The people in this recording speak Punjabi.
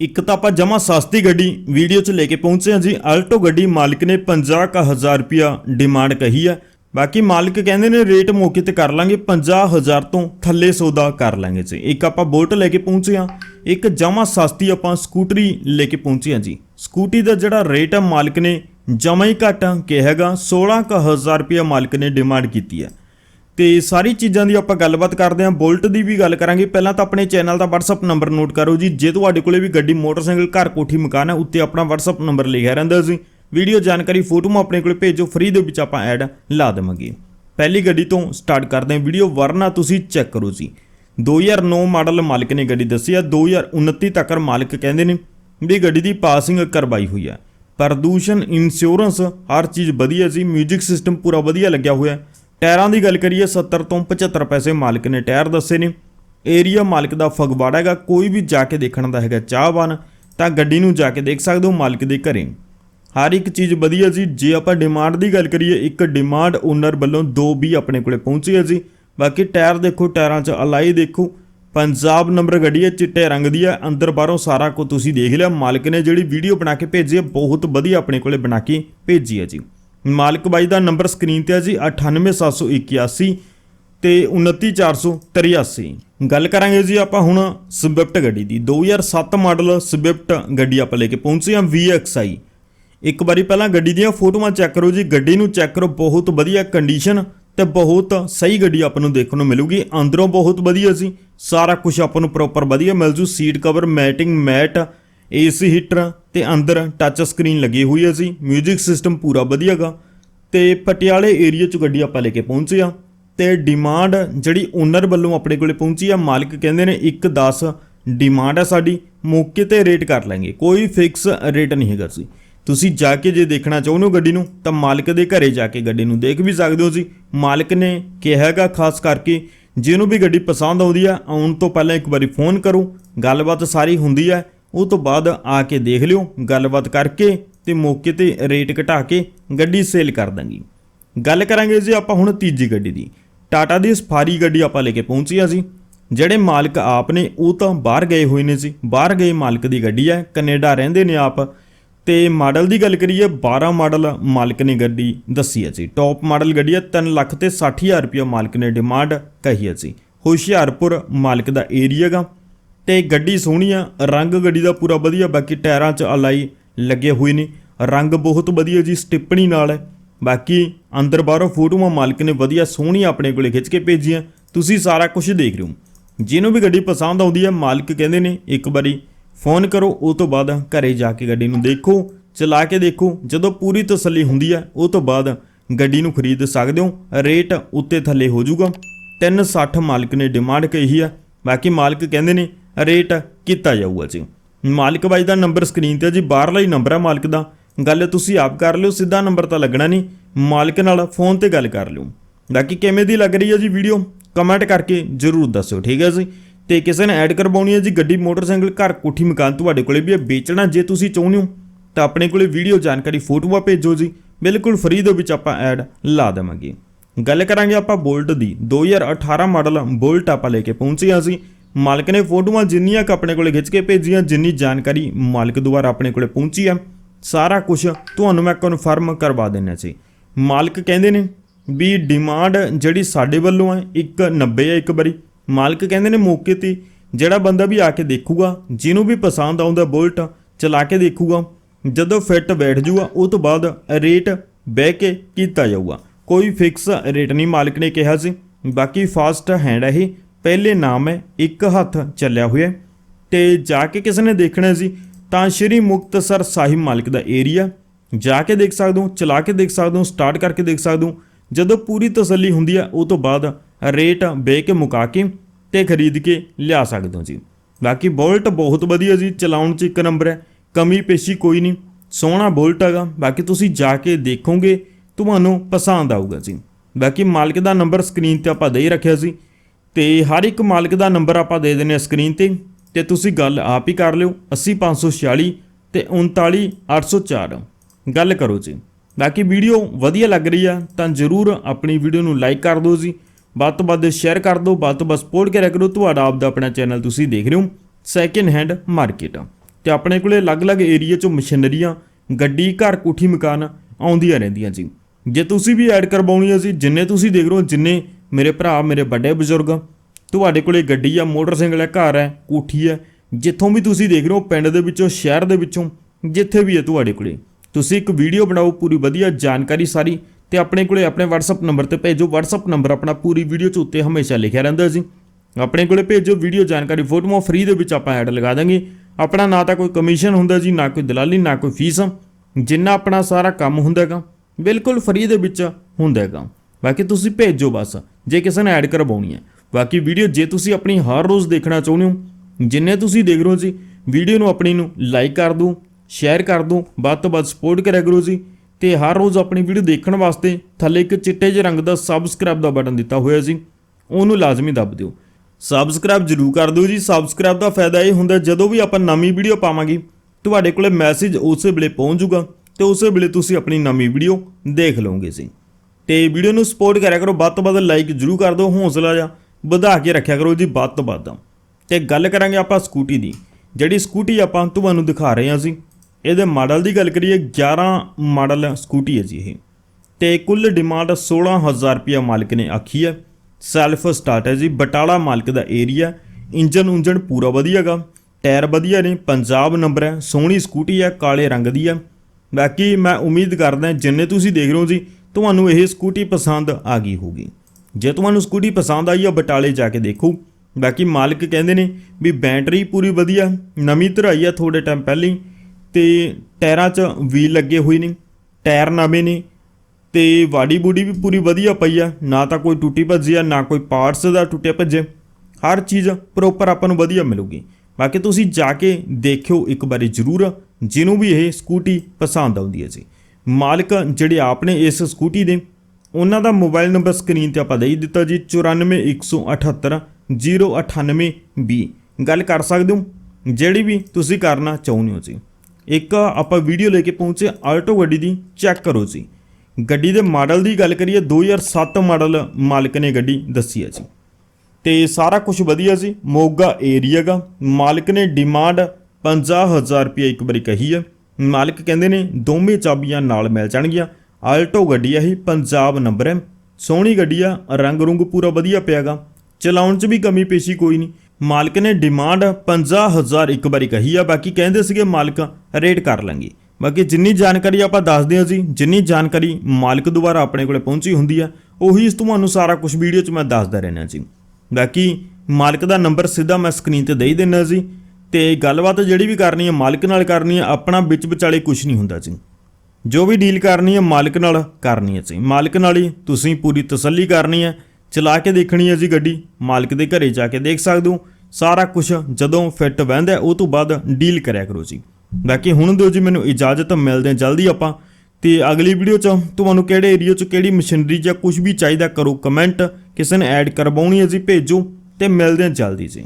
ਇੱਕ ਤਾਂ ਆਪਾਂ ਜਮਾ ਸਸਤੀ ਗੱਡੀ ਵੀਡੀਓ 'ਚ ਲੈ ਕੇ ਪਹੁੰਚੇ ਹਾਂ ਜੀ। ਆਲਟੋ ਗੱਡੀ ਮਾਲਕ ਨੇ 50000 ਰੁਪਿਆ ਡਿਮਾਂਡ ਕਹੀ ਹੈ। ਬਾਕੀ ਮਾਲਕ ਕਹਿੰਦੇ ਨੇ ਰੇਟ ਮੌਕੇ ਤੇ ਕਰ ਲਾਂਗੇ 50000 ਤੋਂ ਥੱਲੇ ਸੌਦਾ ਕਰ ਲਾਂਗੇ ਜੀ। ਇੱਕ ਆਪਾਂ ਬੋਲਟ ਲੈ ਕੇ ਪਹੁੰਚੇ ਹਾਂ। ਇੱਕ ਜਮਾ ਸਸਤੀ ਆਪਾਂ ਸਕੂਟਰੀ ਲੈ ਕੇ ਪਹੁੰਚੇ ਹਾਂ ਜੀ। ਸਕੂਟੀ ਦਾ ਜਿਹੜਾ ਰੇਟ ਹੈ ਮਾਲਕ ਨੇ ਜਮਾ ਹੀ ਘੱਟ ਕਿਹਾਗਾ 16000 ਰੁਪਿਆ ਮਾਲਕ ਨੇ ਡਿਮਾਂਡ ਕੀਤੀ ਹੈ। ਤੇ ਸਾਰੀ ਚੀਜ਼ਾਂ ਦੀ ਆਪਾਂ ਗੱਲਬਾਤ ਕਰਦੇ ਹਾਂ। ਬੁਲਟ ਦੀ ਵੀ ਗੱਲ ਕਰਾਂਗੇ। ਪਹਿਲਾਂ ਤਾਂ ਆਪਣੇ ਚੈਨਲ ਦਾ WhatsApp ਨੰਬਰ ਨੋਟ ਕਰੋ ਜੀ। ਜੇ ਤੁਹਾਡੇ ਕੋਲੇ ਵੀ ਗੱਡੀ, ਮੋਟਰਸਾਈਕਲ, ਘਰ, ਕੋਠੀ, ਮਕਾਨ ਹੈ, ਉੱਤੇ ਆਪਣਾ WhatsApp ਨੰਬਰ ਲਿਖਿਆ ਰਹਿੰਦਾ ਸੀ। ਵੀਡੀਓ ਜਾਣਕਾਰੀ, ਫੋਟੋ ਆਪਣੇ ਕੋਲੇ ਭੇਜੋ। ਫ੍ਰੀ ਦੇ ਵਿੱਚ ਆਪਾਂ ਐਡ ਲਾ ਦੇਵਾਂਗੇ। ਪਹਿਲੀ ਗੱਡੀ ਤੋਂ ਸਟਾਰਟ ਕਰਦੇ ਹਾਂ। ਵੀਡੀਓ ਵਰਨਾ ਤੁਸੀਂ ਚੈੱਕ ਕਰੋ ਜੀ। 2009 ਮਾਡਲ ਮਾਲਕ ਨੇ ਗੱਡੀ ਦੱਸੀ ਆ 2029 ਤੱਕ ਮਾਲਕ ਕਹਿੰਦੇ ਨੇ ਵੀ ਗੱਡੀ ਦੀ ਪਾਸਿੰਗ ਕਰਵਾਈ ਹੋਈ ਹੈ। ਪ੍ਰਦੂਸ਼ਣ ਇੰਸ਼ੋਰੈਂਸ ਹਰ ਚੀਜ਼ ਵਧੀਆ ਸੀ 뮤직 ਸਿਸਟਮ ਪੂਰਾ ਵਧੀਆ ਲੱਗਿਆ ਹੋਇਆ ਟਾਇਰਾਂ ਦੀ ਗੱਲ ਕਰੀਏ 70 ਤੋਂ 75 ਪੈਸੇ ਮਾਲਕ ਨੇ ਟਾਇਰ ਦੱਸੇ ਨੇ। ਏਰੀਆ ਮਾਲਕ ਦਾ ਫਗਵਾੜਾ ਹੈਗਾ, ਕੋਈ ਵੀ ਜਾ ਕੇ ਦੇਖਣ ਦਾ ਹੈਗਾ ਚਾਹਵਾਨ, ਤਾਂ ਗੱਡੀ ਨੂੰ ਜਾ ਕੇ ਦੇਖ ਸਕਦੇ ਹੋ ਮਾਲਕ ਦੇ ਘਰੇ। ਹਰ ਇੱਕ ਚੀਜ਼ ਵਧੀਆ ਜੀ, ਜੇ ਆਪਾਂ ਡਿਮਾਂਡ ਦੀ ਗੱਲ ਕਰੀਏ, ਇੱਕ ਡਿਮਾਂਡ ਓਨਰ ਵੱਲੋਂ ਦੋ ਵੀ ਆਪਣੇ ਕੋਲੇ ਪਹੁੰਚੀ ਹੈ ਜੀ। ਬਾਕੀ ਟਾਇਰ ਦੇਖੋ, ਟਾਇਰਾਂ 'ਚ ਅਲਾਈ ਦੇਖੋ। ਪੰਜਾਬ ਨੰਬਰ ਗੱਡੀ ਹੈ, ਚਿੱਟੇ ਰੰਗ ਦੀ ਹੈ, ਅੰਦਰ ਬਾਹਰੋਂ ਸਾਰਾ ਕੁਝ ਤੁਸੀਂ ਦੇਖ ਲਿਆ। ਮਾਲਕ ਨੇ ਜਿਹੜੀ ਵੀਡੀਓ ਬਣਾ ਕੇ ਭੇਜੀ ਹੈ, ਬਹੁਤ ਵਧੀਆ ਆਪਣੇ ਕੋਲੇ ਬਣਾ ਕੇ ਭੇਜੀ ਹੈ ਜੀ। ਮਾਲਕ ਬਾਈ ਦਾ ਨੰਬਰ ਸਕਰੀਨ ਤੇ ਹੈ ਜੀ 98781 ਤੇ 29483 ਗੱਲ ਕਰਾਂਗੇ ਜੀ ਆਪਾਂ ਹੁਣ ਸਵਿਫਟ ਗੱਡੀ ਦੀ। 2007 ਮਾਡਲ ਸਵਿਫਟ ਗੱਡੀ ਆਪਾਂ ਲੈ ਕੇ ਪਹੁੰਚੇ ਹਾਂ VXI ਇੱਕ ਵਾਰੀ ਪਹਿਲਾਂ ਗੱਡੀ ਦੀਆਂ ਫੋਟੋਆਂ ਚੈੱਕ ਕਰੋ ਜੀ। ਗੱਡੀ ਨੂੰ ਚੈੱਕ ਕਰੋ, ਬਹੁਤ ਵਧੀਆ ਕੰਡੀਸ਼ਨ ਤੇ ਬਹੁਤ ਸਹੀ ਗੱਡੀ ਆਪਾਂ ਨੂੰ ਦੇਖਣ ਨੂੰ ਮਿਲੂਗੀ। ਅੰਦਰੋਂ ਬਹੁਤ ਵਧੀਆ ਸੀ ਸਾਰਾ ਕੁਝ ਆਪਾਂ ਨੂੰ ਪ੍ਰੋਪਰ ਵਧੀਆ ਮਿਲ ਜੂ। Seat cover matting mat AC heater ਤੇ ਅੰਦਰ ਟੱਚ ਸਕਰੀਨ ਲੱਗੀ ਹੋਈ ਹੈ ਜੀ। 뮤직 ਸਿਸਟਮ ਪੂਰਾ ਵਧੀਆਗਾ। ਤੇ ਪਟਿਆਲੇ ਏਰੀਆ ਚ ਗੱਡੀ ਆਪਾਂ ਲੈ ਕੇ ਪਹੁੰਚੇ ਆ ਤੇ ਡਿਮਾਂਡ ਜਿਹੜੀ ਓਨਰ ਵੱਲੋਂ ਆਪਣੇ ਕੋਲੇ ਪਹੁੰਚੀ ਆ, ਮਾਲਕ ਕਹਿੰਦੇ ਨੇ 1.10 ਡਿਮਾਂਡ ਹੈ ਸਾਡੀ, ਮੌਕੇ ਤੇ ਰੇਟ ਕਰ ਲਾਂਗੇ। ਕੋਈ ਫਿਕਸ ਰੇਟ ਨਹੀਂ ਹੈਗਾ ਸੀ ਤੁਸੀਂ ਜਾ ਕੇ ਜੇ ਦੇਖਣਾ ਚਾਹੁੰਦੇ ਹੋ ਗੱਡੀ ਨੂੰ, ਤਾਂ ਮਾਲਕ ਦੇ ਘਰੇ ਜਾ ਕੇ ਗੱਡੀ ਨੂੰ ਦੇਖ ਵੀ ਸਕਦੇ ਹੋ ਜੀ। ਮਾਲਕ ਨੇ ਕਿਹਾਗਾ ਖਾਸ ਕਰਕੇ, ਜਿਹਨੂੰ ਵੀ ਗੱਡੀ ਪਸੰਦ ਆਉਂਦੀ ਆ, ਆਉਣ ਤੋਂ ਪਹਿਲਾਂ ਇੱਕ ਵਾਰੀ ਫੋਨ ਕਰੋ। ਗੱਲਬਾਤ ਸਾਰੀ ਹੁੰਦੀ ਹੈ ਉਹ ਤੋਂ ਬਾਅਦ ਆ ਕੇ ਦੇਖ ਲਿਓ, ਗੱਲਬਾਤ ਕਰਕੇ ਤੇ ਮੌਕੇ ਤੇ ਰੇਟ ਘਟਾ ਕੇ ਗੱਡੀ ਸੇਲ ਕਰ ਦਾਂਗੀ। ਗੱਲ ਕਰਾਂਗੇ ਜੀ ਆਪਾਂ ਹੁਣ ਤੀਜੀ ਗੱਡੀ ਦੀ। ਟਾਟਾ ਦੀ ਸਫਾਰੀ ਗੱਡੀ ਆਪਾਂ ਲੈ ਕੇ ਪਹੁੰਚੀ ਆ ਜੀ। ਜਿਹੜੇ ਮਾਲਕ ਆਪ ਨੇ, ਉਹ ਤਾਂ ਬਾਹਰ ਗਏ ਹੋਏ ਨੇ ਜੀ। ਬਾਹਰ ਗਏ ਮਾਲਕ ਦੀ ਗੱਡੀ ਹੈ, ਕੈਨੇਡਾ ਰਹਿੰਦੇ ਨੇ ਆਪ। ਤੇ ਮਾਡਲ ਦੀ ਗੱਲ ਕਰੀਏ 12 ਮਾਡਲ ਮਾਲਕ ਨੇ ਗੱਡੀ ਦੱਸੀ ਹੈ ਜੀ। ਟੌਪ ਮਾਡਲ ਗੱਡੀ ਹੈ 3 ਲੱਖ ਤੇ 60000 ਰੁਪਏ ਮਾਲਕ ਨੇ ਡਿਮਾਂਡ ਕਹੀ ਹੈ ਜੀ। ਹੁਸ਼ਿਆਰਪੁਰ ਮਾਲਕ ਦਾ ਏਰੀਆ ਗਾ ਤੇ ਗੱਡੀ ਸੋਹਣੀ ਆ, ਰੰਗ ਗੱਡੀ ਦਾ ਪੂਰਾ ਵਧੀਆ, ਬਾਕੀ ਟਾਇਰਾਂ 'ਚ ਅਲਾਈ ਲੱਗੇ ਹੋਏ ਨੇ। ਰੰਗ ਬਹੁਤ ਵਧੀਆ ਜੀ, ਸਟਿੱਪਣੀ ਨਾਲ। ਹੈ ਬਾਕੀ ਅੰਦਰ ਬਾਹਰੋਂ ਫੋਟੋਆਂ ਮਾਲਕ ਨੇ ਵਧੀਆ ਸੋਹਣੀ ਆਪਣੇ ਕੋਲੇ ਖਿੱਚ ਕੇ ਭੇਜੀਆਂ। ਤੁਸੀਂ ਸਾਰਾ ਕੁਝ ਦੇਖ ਰਹੇ ਹੋ। ਜਿਹਨੂੰ ਵੀ ਗੱਡੀ ਪਸੰਦ ਆਉਂਦੀ ਹੈ ਮਾਲਕ ਕਹਿੰਦੇ ਨੇ, ਇੱਕ ਵਾਰੀ ਫੋਨ ਕਰੋ, ਉਹ ਤੋਂ ਬਾਅਦ ਘਰੇ ਜਾ ਕੇ ਗੱਡੀ ਨੂੰ ਦੇਖੋ, ਚਲਾ ਕੇ ਦੇਖੋ। ਜਦੋਂ ਪੂਰੀ ਤਸੱਲੀ ਹੁੰਦੀ ਹੈ ਉਹ ਤੋਂ ਬਾਅਦ ਗੱਡੀ ਨੂੰ ਖਰੀਦ ਸਕਦੇ ਹੋ। ਰੇਟ ਉੱਤੇ ਥੱਲੇ ਹੋ ਜਾਊਗਾ। 360 ਮਾਲਕ ਨੇ ਡਿਮਾਂਡ ਕਹੀ ਹੈ ਬਾਕੀ ਮਾਲਕ ਕਹਿੰਦੇ ਨੇ ਰੇਟ ਕੀਤਾ ਜਾਊਗਾ ਜੀ। ਮਾਲਕ ਬਾਈ ਦਾ ਨੰਬਰ ਸਕਰੀਨ ਤੇ ਹੈ ਜੀ, ਬਾਹਰਲਾ ਹੀ ਨੰਬਰ ਹੈ ਮਾਲਕ ਦਾ। ਗੱਲ ਤੁਸੀਂ ਆਪ ਕਰ ਲਿਓ, ਸਿੱਧਾ ਨੰਬਰ ਤਾਂ ਲੱਗਣਾ ਨਹੀਂ। ਮਾਲਕ ਨਾਲ ਫੋਨ ਤੇ ਗੱਲ ਕਰ ਲਿਓ। ਬਾਕੀ ਕਿਵੇਂ ਦੀ ਲੱਗ ਰਹੀ ਹੈ ਜੀ ਵੀਡੀਓ ਕਮੈਂਟ ਕਰਕੇ ਜਰੂਰ ਦੱਸਿਓ, ਠੀਕ ਹੈ ਜੀ। ਤੇ ਕਿਸੇ ਨੇ ਐਡ ਕਰਵਾਉਣੀ ਹੈ ਜੀ ਗੱਡੀ, ਮੋਟਰਸਾਈਕਲ, ਘਰ, ਕੋਠੀ, ਮਕਾਨ ਤੁਹਾਡੇ ਕੋਲੇ ਵੀ ਹੈ ਵੇਚਣਾ ਜੇ ਤੁਸੀਂ ਚਾਹੁੰਦੇ ਹੋ, ਤਾਂ ਆਪਣੇ ਕੋਲੇ ਵੀਡੀਓ ਜਾਣਕਾਰੀ ਫੋਟੋਆਂ ਭੇਜੋ ਜੀ। ਬਿਲਕੁਲ ਫ੍ਰੀ ਦੇ ਵਿੱਚ ਆਪਾਂ ਐਡ ਲਾ ਦੇਵਾਂਗੇ। ਗੱਲ ਕਰਾਂਗੇ ਆਪਾਂ ਬੋਲਟ ਦੀ। 2018 ਮਾਡਲ ਬੋਲਟ ਆਪਾਂ ਲੈ ਕੇ ਪਹੁੰਚੇ ਹਾਂ ਅਸੀਂ ਮਾਲਕ ਨੇ ਫੋਟੋਆਂ ਜਿੰਨੀਆਂ ਕ ਆਪਣੇ ਕੋਲੇ ਖਿੱਚ ਕੇ ਭੇਜੀਆਂ, ਜਿੰਨੀ ਜਾਣਕਾਰੀ ਮਾਲਕ ਦੁਆਰਾ ਆਪਣੇ ਕੋਲੇ ਪਹੁੰਚੀ ਆ ਸਾਰਾ ਕੁਝ ਤੁਹਾਨੂੰ ਮੈਂ ਕਨਫਰਮ ਕਰਵਾ ਦਿੰਨਾ ਸੀ ਮਾਲਕ ਕਹਿੰਦੇ ਨੇ ਵੀ ਡਿਮਾਂਡ ਜਿਹੜੀ ਸਾਡੇ ਵੱਲੋਂ ਹੈ 190 ਹੈ ਇੱਕ ਵਾਰੀ। ਮਾਲਕ ਕਹਿੰਦੇ ਨੇ ਮੌਕੇ ਤੇ ਜਿਹੜਾ ਬੰਦਾ ਵੀ ਆ ਕੇ ਦੇਖੂਗਾ, ਜਿਹਨੂੰ ਵੀ ਪਸੰਦ ਆਉਂਦਾ ਬੁਲਟ, ਚਲਾ ਕੇ ਦੇਖੂਗਾ, ਜਦੋਂ ਫਿੱਟ ਬੈਠ ਜੂਗਾ, ਉਹ ਤੋਂ ਬਾਅਦ ਰੇਟ ਬਹਿ ਕੇ ਕੀਤਾ ਜਾਊਗਾ। ਕੋਈ ਫਿਕਸ ਰੇਟ ਨਹੀਂ ਮਾਲਕ ਨੇ ਕਿਹਾ ਸੀ। ਬਾਕੀ ਫਾਸਟ ਹੈਂਡ ਹੈ ਇਹ। ਪਹਿਲੇ ਨਾਮ ਹੈ, ਇੱਕ ਹੱਥ ਚੱਲਿਆ ਹੋਇਆ ਤੇ ਜਾ ਕੇ ਕਿਸੇ ਨੇ ਦੇਖਣਾ ਸੀ ਤਾਂ ਸ਼੍ਰੀ ਮੁਕਤਸਰ ਸਾਹਿਬ ਮਾਲਕ ਦਾ ਏਰੀਆ। ਜਾ ਕੇ ਦੇਖ ਸਕਦੇ ਹੋ, ਚਲਾ ਕੇ ਦੇਖ ਸਕਦੇ ਹੋ, ਸਟਾਰਟ ਕਰਕੇ ਦੇਖ ਸਕਦੇ ਹੋ। ਜਦੋਂ ਪੂਰੀ ਤਸੱਲੀ ਹੁੰਦੀ ਹੈ, ਉਹ ਤੋਂ ਬਾਅਦ ਰੇਟ ਵੇ ਕੇ ਮੁਕਾ ਕੇ ਤੇ ਖਰੀਦ ਕੇ ਲਿਆ ਸਕਦੇ ਹੋ ਜੀ। ਬਾਕੀ ਬੋਲਟ ਬਹੁਤ ਵਧੀਆ ਜੀ, ਚਲਾਉਣ 'ਚ ਇੱਕ ਨੰਬਰ ਹੈ, ਕਮੀ ਪੇਸ਼ੀ ਕੋਈ ਨਹੀਂ, ਸੋਹਣਾ ਬੋਲਟ ਹੈਗਾ। ਬਾਕੀ ਤੁਸੀਂ ਜਾ ਕੇ ਦੇਖੋਗੇ, ਤੁਹਾਨੂੰ ਪਸੰਦ ਆਊਗਾ ਜੀ। ਬਾਕੀ ਮਾਲਕ ਦਾ ਨੰਬਰ ਸਕਰੀਨ ਤੇ ਆਪਾਂ ਦੇ ਹੀ ਰੱਖਿਆ ਸੀ ਤੇ ਹਰ ਇੱਕ ਮਾਲਕ ਦਾ ਨੰਬਰ ਆਪਾਂ ਦੇ ਦਿੰਨੇ ਆ ਸਕਰੀਨ ਤੇ ਤੇ ਤੁਸੀਂ ਗੱਲ ਆਪ ਹੀ ਕਰ ਲਿਓ 80546 ਤੇ 39804 ਗੱਲ ਕਰੋ ਜੀ। ਬਾਕੀ ਵੀਡੀਓ ਵਧੀਆ ਲੱਗ ਰਹੀ ਆ, ਤਾਂ ਜਰੂਰ ਆਪਣੀ ਵੀਡੀਓ ਨੂੰ ਲਾਈਕ ਕਰ ਦਿਓ ਜੀ। ਵੱਧ ਤੋਂ ਵੱਧ ਸ਼ੇਅਰ ਕਰ ਦਿਓ, ਵੱਧ ਤੋਂ ਵੱਧ ਸਪੋਰਟ ਕਰਿਆ ਕਰੋ। ਤੁਹਾਡਾ ਆਪ ਦਾ ਆਪਣਾ ਚੈਨਲ ਤੁਸੀਂ ਦੇਖ ਰਹੇ ਹੋ ਸੈਕਿੰਡ ਹੈਂਡ ਮਾਰਕੀਟ ਤੇ ਆਪਣੇ ਕੋਲੇ ਅਲੱਗ-ਅਲੱਗ ਏਰੀਆ 'ਚੋਂ ਮਸ਼ੀਨਰੀਆਂ ਗੱਡੀ, ਘਰ, ਕੋਠੀ, ਮਕਾਨ ਆਉਂਦੀਆਂ ਰਹਿੰਦੀਆਂ ਜੀ। ਜੇ ਤੁਸੀਂ ਵੀ ਐਡ ਕਰਵਾਉਣੀ ਹੈ ਜੀ, ਜਿੰਨੇ ਤੁਸੀਂ ਦੇਖ ਰਹੇ ਹੋ, ਜਿੰਨੇ ਮੇਰੇ ਭਰਾ, ਮੇਰੇ ਵੱਡੇ ਬਜ਼ੁਰਗ, ਤੁਹਾਡੇ ਕੋਲੇ ਗੱਡੀ ਆ ਮੋਟਰਸਾਈਕਲ ਹੈ, ਘਰ ਹੈ, ਕੋਠੀ ਹੈ, ਜਿੱਥੋਂ ਵੀ ਤੁਸੀਂ ਦੇਖ ਰਹੇ ਹੋ, ਪਿੰਡ ਦੇ ਵਿੱਚੋਂ, ਸ਼ਹਿਰ ਦੇ ਵਿੱਚੋਂ, ਜਿੱਥੇ ਵੀ ਹੈ ਤੁਹਾਡੇ ਕੋਲੇ। ਤੁਸੀਂ ਇੱਕ ਵੀਡੀਓ ਬਣਾਓ, ਪੂਰੀ ਵਧੀਆ ਜਾਣਕਾਰੀ ਸਾਰੀ, ਤੇ ਆਪਣੇ ਕੋਲੇ ਆਪਣੇ WhatsApp ਨੰਬਰ ਤੇ ਭੇਜੋ। WhatsApp ਨੰਬਰ ਆਪਣਾ ਪੂਰੀ ਵੀਡੀਓ 'ਚ ਉੱਤੇ ਹਮੇਸ਼ਾ ਲਿਖਿਆ ਰਹਿੰਦਾ ਜੀ। ਆਪਣੇ ਕੋਲੇ ਭੇਜੋ ਵੀਡੀਓ ਜਾਣਕਾਰੀ, ਫੋਟੋਆਂ ਫ੍ਰੀ ਦੇ ਵਿੱਚ ਆਪਾਂ ਐਡ ਲਗਾ ਦਾਂਗੇ। ਆਪਣਾ ਨਾ ਤਾਂ ਕੋਈ ਕਮਿਸ਼ਨ ਹੁੰਦਾ ਜੀ, ਨਾ ਕੋਈ ਦਲਾਲੀ, ਨਾ ਕੋਈ ਫੀਸ, ਜਿੰਨਾ ਆਪਣਾ ਸਾਰਾ ਕੰਮ ਹੁੰਦਾ ਹੈਗਾ, ਬਿਲਕੁਲ ਫ੍ਰੀ ਦੇ ਵਿੱਚ ਹੁੰਦਾ ਹੈਗਾ। ਬਾਕੀ ਤੁਸੀਂ ਭੇਜੋ ਬਸ। ਜੇ ਕਿਸੇ ਨੇ ਐਡ ਕਰਵਾਉਣੀ ਹੈ। ਬਾਕੀ ਵੀਡੀਓ ਜੇ ਤੁਸੀਂ ਆਪਣੀ ਹਰ ਰੋਜ਼ ਦੇਖਣਾ ਚਾਹੁੰਦੇ ਹੋ, ਜਿੰਨੇ ਤੁਸੀਂ ਦੇਖ ਰਹੇ ਹੋ ਜੀ ਵੀਡੀਓ ਨੂੰ ਆਪਣੀ ਨੂੰ ਲਾਈਕ ਕਰ ਦਿਓ ਸ਼ੇਅਰ ਕਰ ਦਿਓ, ਵੱਧ ਤੋਂ ਵੱਧ ਸਪੋਰਟ ਕਰਿਆ ਕਰੋ ਜੀ ਤੇ ਹਰ ਰੋਜ਼ ਆਪਣੀ ਵੀਡੀਓ ਦੇਖਣ ਵਾਸਤੇ ਥੱਲੇ ਇੱਕ ਚਿੱਟੇ ਜਿਹੇ ਰੰਗ ਦਾ ਸਬਸਕ੍ਰਾਈਬ ਦਾ ਬਟਨ ਦਿੱਤਾ ਹੋਇਆ ਜੀ, ਉਹਨੂੰ ਲਾਜ਼ਮੀ ਦੱਬ ਦਿਓ। ਸਬਸਕ੍ਰਾਈਬ ਜਰੂਰ ਕਰ ਦਿਓ ਜੀ ਸਬਸਕ੍ਰਾਈਬ ਦਾ ਫਾਇਦਾ ਇਹ ਹੁੰਦਾ ਜਦੋਂ ਵੀ ਆਪਾਂ ਨਵੀਂ ਵੀਡੀਓ ਪਾਵਾਂਗੇ, ਤੁਹਾਡੇ ਕੋਲੇ ਮੈਸੇਜ ਉਸੇ ਵੇਲੇ ਪਹੁੰਚ ਜਾਊਗਾ ਤੇ ਉਸੇ ਵੇਲੇ ਤੁਸੀਂ ਆਪਣੀ ਨਵੀਂ ਵੀਡੀਓ ਦੇਖ ਲਓਗੇ ਜੀ। ਤੇ ਵੀਡੀਓ ਨੂੰ ਸਪੋਰਟ ਕਰਿਆ ਕਰੋ, ਵੱਧ ਤੋਂ ਵੱਧ ਲਾਈਕ ਜਰੂਰ ਕਰ ਦਿਓ, ਹੌਸਲਾ ਜਾ ਵਧਾ ਕੇ ਰੱਖਿਆ ਕਰੋ ਜੀ, ਵੱਧ ਤੋਂ ਵੱਧ। ਤੇ ਗੱਲ ਕਰਾਂਗੇ ਆਪਾਂ ਸਕੂਟੀ ਦੀ, ਜਿਹੜੀ ਸਕੂਟੀ ਆਪਾਂ ਤੁਹਾਨੂੰ ਦਿਖਾ ਰਹੇ ਹਾਂ ਜੀ ਇਹਦੇ ਮਾਡਲ ਦੀ ਗੱਲ ਕਰੀਏ 11 ਮਾਡਲ ਸਕੂਟੀ ਹੈ ਜੀ ਇਹ। ਤੇ ਕੁੱਲ ਡਿਮਾਂਡ 16000 ਰੁਪਇਆ ਮਾਲਕ ਨੇ ਆਖੀ ਹੈ। ਸੈਲਫ ਸਟਾਰਟ ਹੈ ਜੀ, ਬਟਾਲਾ ਮਾਲਕ ਦਾ ਏਰੀਆ ਇੰਜਨ ਉਂਜਨ ਪੂਰਾ ਵਧੀਆਗਾ ਟਾਇਰ ਵਧੀਆ ਨੇ, ਪੰਜਾਬ ਨੰਬਰ ਹੈ, ਸੋਹਣੀ ਸਕੂਟੀ ਹੈ, ਕਾਲੇ ਰੰਗ ਦੀ ਹੈ। ਬਾਕੀ ਮੈਂ ਉਮੀਦ ਕਰਦਾ, ਜਿੰਨੇ ਤੁਸੀਂ ਦੇਖ ਰਹੇ ਹੋ ਜੀ ਤੁਹਾਨੂੰ ਇਹ ਸਕੂਟੀ ਪਸੰਦ ਆ ਗਈ ਹੋਗੀ ਜੇ ਤੁਹਾਨੂੰ ਸਕੂਟੀ ਪਸੰਦ ਆਈ ਆ ਬਟਾਲੇ ਜਾ ਕੇ ਦੇਖੋ। ਬਾਕੀ ਮਾਲਕ ਕਹਿੰਦੇ ਨੇ ਵੀ ਬੈਟਰੀ ਪੂਰੀ ਵਧੀਆ, ਨਵੀਂ ਧਰਾਈ ਆ ਥੋੜੇ ਟਾਈਮ ਪਹਿਲਾਂ ਹੀ, ਤੇ ਟਾਇਰਾਂ 'ਚ ਵੀਲ ਲੱਗੇ ਹੋਏ ਨੇ, ਟਾਇਰ ਨਵੇਂ ਨੇ, ਤੇ ਵਾਡੀ ਬੂਡੀ ਵੀ ਪੂਰੀ ਵਧੀਆ ਪਈ ਆ। ਨਾ ਤਾਂ ਕੋਈ ਟੁੱਟੀ ਭੱਜੀ ਆ, ਨਾ ਕੋਈ ਪਾਰਟਸ ਦਾ ਟੁੱਟਿਆ ਭੱਜੇ ਹਰ ਚੀਜ਼ ਪ੍ਰੋਪਰ ਆਪਾਂ ਨੂੰ ਵਧੀਆ ਮਿਲੂਗੀ। ਬਾਕੀ ਤੁਸੀਂ ਜਾ ਕੇ ਦੇਖਿਓ ਇੱਕ ਵਾਰੀ ਜ਼ਰੂਰ, ਜਿਹਨੂੰ ਵੀ ਇਹ ਸਕੂਟੀ ਪਸੰਦ ਆਉਂਦੀ ਹੈ ਜੀ। ਮਾਲਕ ਜਿਹੜੇ ਆਪ ਨੇ ਇਸ ਸਕੂਟੀ ਦੇ, ਉਹਨਾਂ ਦਾ ਮੋਬਾਈਲ ਨੰਬਰ ਸਕਰੀਨ ਤੇ ਆਪਾਂ ਦੇ ਦਿੱਤਾ ਜੀ 94178 098B ਗੱਲ ਕਰ ਸਕਦੇ ਹੋ? ਜਿਹੜੀ ਵੀ ਤੁਸੀਂ ਕਰਨਾ ਚਾਹੁੰਦੇ ਹੋ ਜੀ। ਇੱਕ ਆਪਾਂ ਵੀਡੀਓ ਲੈ ਕੇ ਪਹੁੰਚੇ ਆਲਟੋ ਗੱਡੀ ਦੀ, ਚੈੱਕ ਕਰੋ ਜੀ। ਗੱਡੀ ਦੇ ਮਾਡਲ ਦੀ ਗੱਲ ਕਰੀਏ 2007 ਮਾਡਲ ਮਾਲਕ ਨੇ ਗੱਡੀ ਦੱਸੀ ਹੈ ਜੀ। ਤੇ ਸਾਰਾ ਕੁਝ ਵਧੀਆ ਸੀ ਮੋਗਾ ਏਰੀਆ ਦਾ ਮਾਲਕ ਨੇ ਡਿਮਾਂਡ 50000 ਰੁਪਏ ਇੱਕ ਵਾਰੀ ਕਹੀ ਹੈ। ਮਾਲਕ ਕਹਿੰਦੇ ਨੇ, ਦੋਵੇਂ ਚਾਬੀਆਂ ਨਾਲ ਮਿਲ ਜਾਣਗੀਆਂ। ਆਲਟੋ ਗੱਡੀ ਆ ਹੀ ਪੰਜਾਬ ਨੰਬਰ ਹੈ ਸੋਹਣੀ ਗੱਡੀ ਆ ਰੰਗ ਰੁੰਗ ਪੂਰਾ ਵਧੀਆ ਪਿਆਗਾ। ਚਲਾਉਣ 'ਚ ਵੀ ਕਮੀ ਪੇਸ਼ੀ ਕੋਈ ਨਹੀਂ। ਮਾਲਕ ਨੇ ਡਿਮਾਂਡ 50000 ਇੱਕ ਵਾਰੀ ਕਹੀ ਆ, ਬਾਕੀ ਕਹਿੰਦੇ ਸੀਗੇ ਮਾਲਕ ਰੇਟ ਕਰ ਲਾਂਗੇ। ਬਾਕੀ ਜਿੰਨੀ ਜਾਣਕਾਰੀ ਆਪਾਂ ਦੱਸਦੇ ਹਾਂ ਜੀ, ਜਿੰਨੀ ਜਾਣਕਾਰੀ ਮਾਲਕ ਦੁਆਰਾ ਆਪਣੇ ਕੋਲੇ ਪਹੁੰਚੀ ਹੁੰਦੀ ਆ, ਉਹੀ ਇਸ ਤੁਹਾਨੂੰ ਸਾਰਾ ਕੁਝ ਵੀਡੀਓ 'ਚ ਮੈਂ ਦੱਸਦਾ ਰਹਿਣਾ ਜੀ। ਬਾਕੀ ਮਾਲਕ ਦਾ ਨੰਬਰ ਸਿੱਧਾ ਮੈਂ ਸਕਰੀਨ ਤੇ ਦੇ ਹੀ ਦਿੰਦਾ ਜੀ। ਤੇ ਗੱਲਬਾਤ ਜਿਹੜੀ ਵੀ ਕਰਨੀ ਹੈ, ਮਾਲਕ ਨਾਲ ਕਰਨੀ ਹੈ, ਆਪਣਾ ਵਿੱਚ ਵਿਚਾਲੇ ਕੁਝ ਨਹੀਂ ਹੁੰਦਾ ਜੀ। ਜੋ ਵੀ ਡੀਲ ਕਰਨੀ ਹੈ, ਮਾਲਕ ਨਾਲ ਕਰਨੀ ਹੈ ਜੀ। ਮਾਲਕ ਨਾਲ ਹੀ ਤੁਸੀਂ ਪੂਰੀ ਤਸੱਲੀ ਕਰਨੀ ਹੈ, ਚਲਾ ਕੇ ਦੇਖਣੀ ਹੈ ਜੀ ਗੱਡੀ, ਮਾਲਕ ਦੇ ਘਰੇ ਜਾ ਕੇ ਦੇਖ ਸਕਦੇ ਹੋ। ਸਾਰਾ ਕੁਝ ਜਦੋਂ ਫਿੱਟ ਬਹਿੰਦਾ ਉਹ ਤੋਂ ਬਾਅਦ ਡੀਲ ਕਰਿਆ ਕਰੋ ਜੀ। ਬਾਕੀ ਹੁਣ ਦਿਓ ਜੀ, ਮੈਨੂੰ ਇਜਾਜ਼ਤ, ਮਿਲਦੇ ਹਾਂ ਜਲਦੀ ਆਪਾਂ। ਤੇ ਅਗਲੀ ਵੀਡੀਓ ਚ ਤੁਹਾਨੂੰ ਕਿਹੜੇ ਏਰੀਆ ਚ ਕਿਹੜੀ ਮਸ਼ੀਨਰੀ ਜਾਂ ਕੁਝ ਵੀ ਚਾਹੀਦਾ, ਕਰੋ ਕਮੈਂਟ ਕਿਸੇ ਨੇ ਐਡ ਕਰਵਾਉਣੀ ਹੈ ਜੀ, ਭੇਜੋ ਤੇ ਮਿਲਦੇ ਹਾਂ ਜਲਦੀ ਜੀ।